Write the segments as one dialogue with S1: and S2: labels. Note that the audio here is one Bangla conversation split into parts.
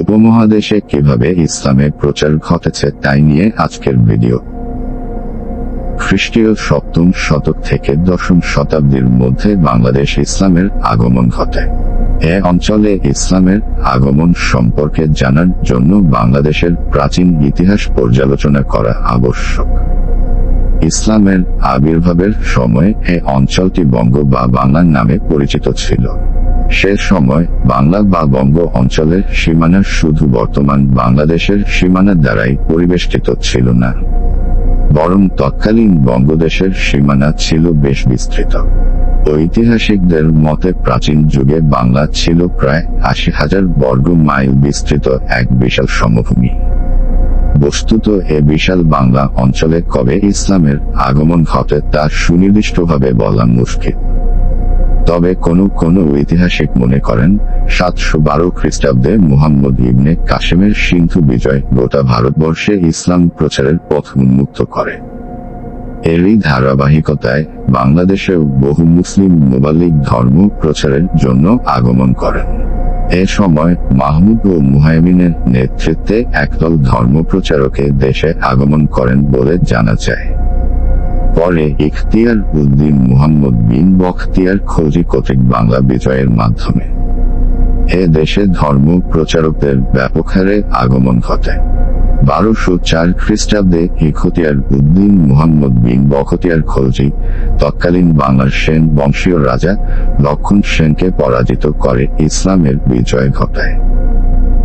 S1: উপমহাদেশে কীভাবে ইসলামের প্রচার ঘটেছে তাই নিয়ে আজকের ভিডিও। খ্রিস্টীয় সপ্তম শতক থেকে দশম শতাব্দীর মধ্যে বাংলাদেশ ইসলামের আগমন ঘটে। এ অঞ্চলে ইসলামের আগমন সম্পর্কে জানার জন্য বাংলাদেশের প্রাচীন ইতিহাস পর্যালোচনা করা আবশ্যক। ইসলামের আবির্ভাবের সময়ে এ অঞ্চলটি বঙ্গ বা বাংলার নামে পরিচিত ছিল। সে সময় বাংলা বা বঙ্গ অঞ্চলের সীমানা শুধু বর্তমান বাংলাদেশের সীমানা দ্বারাই পরিবেষ্টিত ছিল না। বরং তৎকালীন বঙ্গদেশের সীমানা ছিল বেশ বিস্তৃত। ঐতিহাসিকদের মতে প্রাচীন যুগে বাংলা ছিল প্রায় আশি হাজার বর্গ মাইল বিস্তৃত এক বিশাল সমভূমি। বস্তুত এ বিশাল বাংলা অঞ্চলে কবে ইসলামের আগমন ঘটে তা সুনির্দিষ্টভাবে বলা মুশকিল। তবে কোন কোন ঐতিহাসিক মনে করেন, সাতশো বারো খ্রিস্টাব্দে মুহাম্মদ ইবনে কাশেমের সিন্ধু বিজয় গোটা ভারতবর্ষে ইসলাম প্রচারের পথ উন্মুক্ত করে। এরই ধারাবাহিকতায় বাংলাদেশেও বহু মুসলিম মোবাল্লিক ধর্ম প্রচারের জন্য আগমন করেন। এ সময় মাহমুদ ও মুহাইমিনের নেতৃত্বে একদল ধর্মপ্রচারকে দেশে আগমন করেন বলে জানা যায়। পরে ইখতিয়ার উদ্দিন মুহাম্মদ বিন বখতিয়ার খোঁজি কর্তৃক বাংলা বিজয়ের মাধ্যমে। এ দেশে ধর্ম প্রচারকদের ব্যাপক হারে আগমন ঘটে। বারোশো চার খ্রিস্টাব্দে ইখতিয়ার উদ্দিন মুহাম্মদ বিন বখতিয়ার খলজি তৎকালীন বাংলার সেন বংশীয় রাজা লক্ষণ সেনকে পরাজিত করে ইসলামের বিজয় ঘটায়।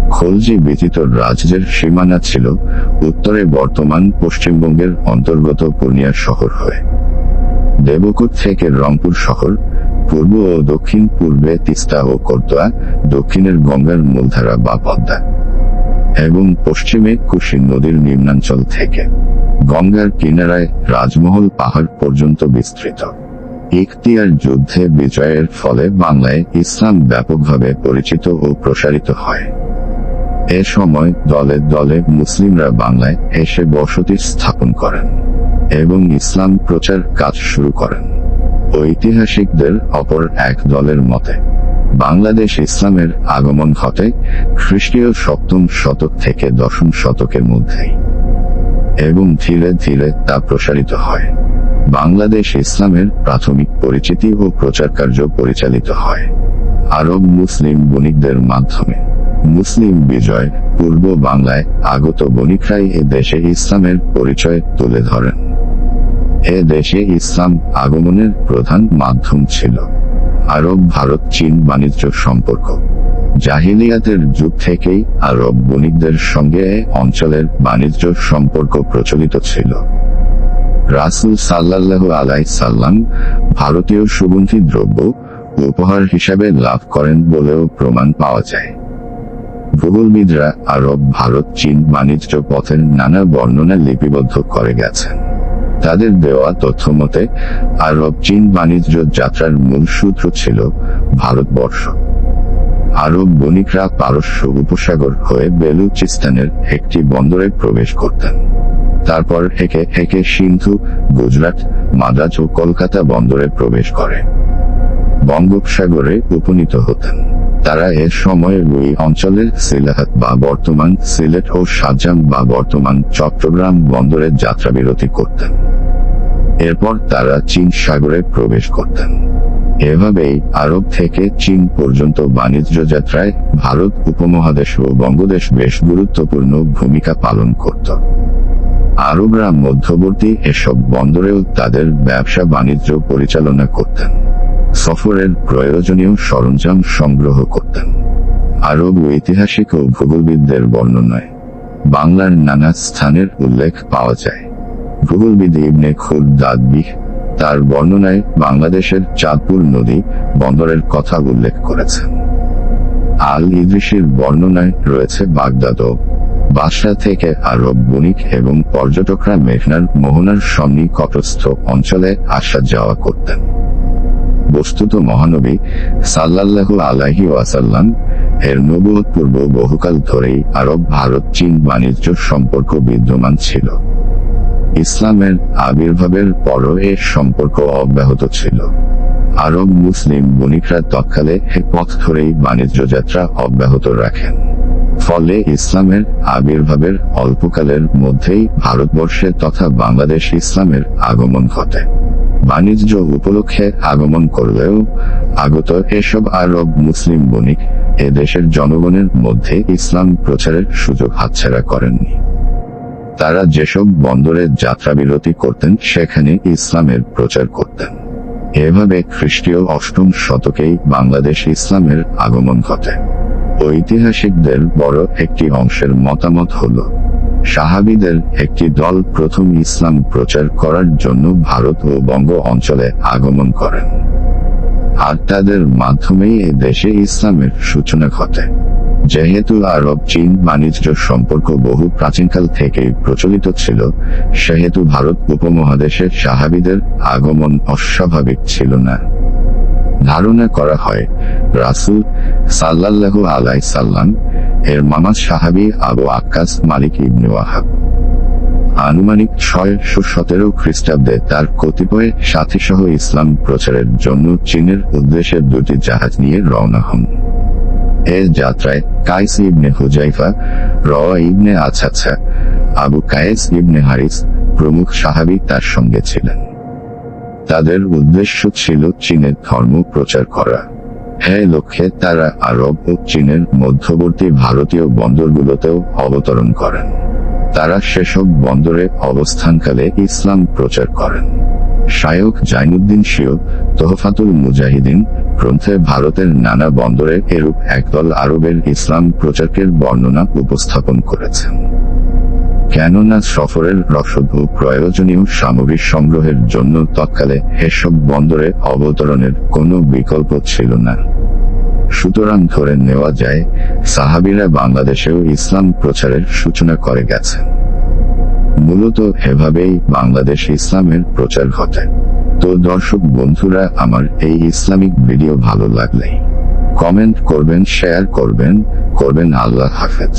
S1: খলজি ব্যতীত রাজ্যের সীমানা ছিল উত্তরে বর্তমান পশ্চিমবঙ্গের অন্তর্গত পূর্ণিয়া শহর হয়ে। দেবকুট থেকে রংপুর শহর, পূর্ব ও দক্ষিণ পূর্বে তিস্তা ও করতোয়া দক্ষিণের গঙ্গার মূলধারা বা পদ্মা, এবং পশ্চিমে কুশি নদীর নিম্নাঞ্চল থেকে। গঙ্গার কিনারায় রাজমহল পাহাড় পর্যন্ত বিস্তৃত। ইখতিয়ার যুদ্ধে বিজয়ের ফলে বাংলায় ইসলাম ব্যাপকভাবে পরিচিত ও প্রসারিত হয়। এ সময় দলে দলে মুসলিমরা বাংলায় এসে বসতি স্থাপন করেন এবং ইসলাম প্রচার কাজ শুরু করেন। ঐতিহাসিকদের অপর এক দলের মতে, বাংলাদেশ ইসলামের আগমন ঘটে খ্রিস্টীয় সপ্তম শতক থেকে দশম শতকের মধ্যেই এবং ধীরে ধীরে তা প্রসারিত হয়। বাংলাদেশ ইসলামের প্রাথমিক পরিচিতি ও প্রচার কার্য পরিচালিত হয় আরব মুসলিম বণিকদের মাধ্যমে। মুসলিম বিজয় পূর্ব বাংলায় আগত বণিকরাই এ দেশে ইসলামের পরিচয় তুলে ধরেন। এ দেশে ইসলাম আগমনের প্রধান মাধ্যম ছিল আরব ভারত চীন বাণিজ্য সম্পর্ক। জাহিলিয়াতের যুগ থেকেই আরব বণিকদের সঙ্গে অঞ্চলের বাণিজ্য সম্পর্ক প্রচলিত ছিল। রাসুল সাল্লাহ আলাই সাল্লাম ভারতীয় সুগন্ধি দ্রব্য উপহার হিসাবে লাভ করেন বলেও প্রমাণ পাওয়া যায়। ভূগোলবিদরা আরব ভারত চীন বাণিজ্য পথের নানা বর্ণনা লিপিবদ্ধ করে গেছেন। তাদের দেওয়া তথ্য মতে আরব চীন বাণিজ্য যাত্রার মূল সূত্র ছিল ভারতবর্ষ। আরব বণিকরা পারস্য উপসাগর হয়ে বেলুচিস্তানের একটি বন্দরে প্রবেশ করতেন। তারপর একে একে সিন্ধু, গুজরাট, মাদ্রাজ ও কলকাতা বন্দরে প্রবেশ করে। বঙ্গোপসাগরে উপনীত হতেন। তারা এ সময় ওই অঞ্চলের সিলাহাত বা বর্তমান সিলেট ও সাজাম বা বর্তমান চট্টগ্রাম বন্দরে যাত্রাবিরতি করতেন। এরপর তারা চীন সাগরে প্রবেশ করতেন। এভাবেই আরব থেকে চীন পর্যন্ত বাণিজ্য যাত্রায় ভারত উপমহাদেশ ও বঙ্গদেশ বেশ গুরুত্বপূর্ণ ভূমিকা পালন করত। আরবরা মধ্যবর্তী এসব বন্দরেও তাদের ব্যবসা বাণিজ্য পরিচালনা করতেন। সফরের প্রয়োজনীয় সরঞ্জাম সংগ্রহ করতেন। আরব ঐতিহাসিক ও ভূগোলবিদদের বর্ণনায় বাংলার নানা স্থানের উল্লেখ পাওয়া যায়। ভূগোলবিদ ইবনে খুরদাদবিহ তার বর্ণনায় বাংলাদেশের চাঁদপুর নদী বন্দরের কথা উল্লেখ করেছেন। আল ইদ্রিসির বর্ণনায় রয়েছে বাগদাদও বাসরা থেকে আরব বণিক এবং পর্যটকরা মেঘনার মোহনার সন্নিকটস্থ অঞ্চলে আসা যাওয়া করতেন। বস্তুত মহানবী সাল্লাল্লাহু আলাইহি ওয়াসাল্লাম এর নবুয়ত পূর্ব বহুকাল ধরেই আরব, ভারত, চীন বাণিজ্য সম্পর্ক বিদ্যমান ছিল। ইসলামের আবির্ভাবের পরও এ সম্পর্ক অব্যাহত ছিল। আরব মুসলিম বণিকরা তৎকালে এ পথ ধরেই বাণিজ্য যাত্রা অব্যাহত রাখেন। ফলে ইসলামের আবির্ভাবের অল্পকালের মধ্যেই ভারতবর্ষে তথা বাংলাদেশ ইসলামের আগমন ঘটে। বাণিজ্য উপলক্ষে আগমন করলেও আগত এসব আরব মুসলিম বণিক এ দেশের জনগণের মধ্যে ইসলাম প্রচারের সুযোগ হাতছাড়া করেননি। তারা যেসব বন্দরে যাত্রাবিরতি করতেন, সেখানে ইসলামের প্রচার করতেন। এভাবে খ্রিস্টীয় অষ্টম শতকেই বাংলাদেশ ইসলামের আগমন ঘটে। ঐতিহাসিকদের বড় একটি অংশের মতামত হল সাহাবিদের একটি দল প্রথম ইসলাম প্রচার করার জন্য ভারত ও বঙ্গ অঞ্চলে আগমন করেন। আর তাদের মাধ্যমেই এ দেশে ইসলামের সূচনা ঘটে। যেহেতু আরব, চীন বাণিজ্য সম্পর্ক বহু প্রাচীনকাল থেকেই প্রচলিত ছিল, সেহেতু ভারত উপমহাদেশের সাহাবিদের আগমন অস্বাভাবিক ছিল না। ধারণা করা হয়, রাসুল সাল্লাল্লাহু আলাই সাল্লাম এর মামা সাহাবি আবু আক্কাস মালিক ইবনে ওয়াহাব। আনুমানিক ছয়শো সতেরো খ্রিস্টাব্দে তার কতিপয় সাথী সহ ইসলাম প্রচারের জন্য চীনের উদ্দেশ্যে দুটি জাহাজ নিয়ে রওনা হন। এ যাত্রায় কাইস ইবনে হুজাইফা র ইবনে আছাছা, আবু কায়েস ইবনে হারিস প্রমুখ সাহাবি তার সঙ্গে ছিলেন। তাদের উদ্দেশ্য ছিল চীনের ধর্ম প্রচার করা। হ্যাঁ লক্ষ্যে তারা আরব ও চীনের মধ্যবর্তী ভারতীয় বন্দরগুলোতেও অবতরণ করেন। তারা সেসব বন্দরে অবস্থানকালে ইসলাম প্রচার করেন। শায়ক জাইনুদ্দিন শিও, তোহফাতুল মুজাহিদিন গ্রন্থে ভারতের নানা বন্দরে এরূপ একদল আরবের ইসলাম প্রচারকের বর্ণনা উপস্থাপন করেছেন। কেননা সফরের রসদ ও প্রয়োজনীয় সামগ্রী সংগ্রহের জন্য তৎকালে এসব বন্দরে অবতরণের কোনো বিকল্প ছিল না। সুতরাং ধরে নেওয়া যায়, সাহাবিরা বাংলাদেশেও ইসলাম প্রচারের সূচনা করে গেছে মূলত এভাবেই বাংলাদেশ ইসলামের প্রচার ঘটে। তো দর্শক বন্ধুরা, আমার এই ইসলামিক ভিডিও ভালো লাগলে কমেন্ট করবেন, শেয়ার করবেন করবেন আল্লাহ হাফেজ।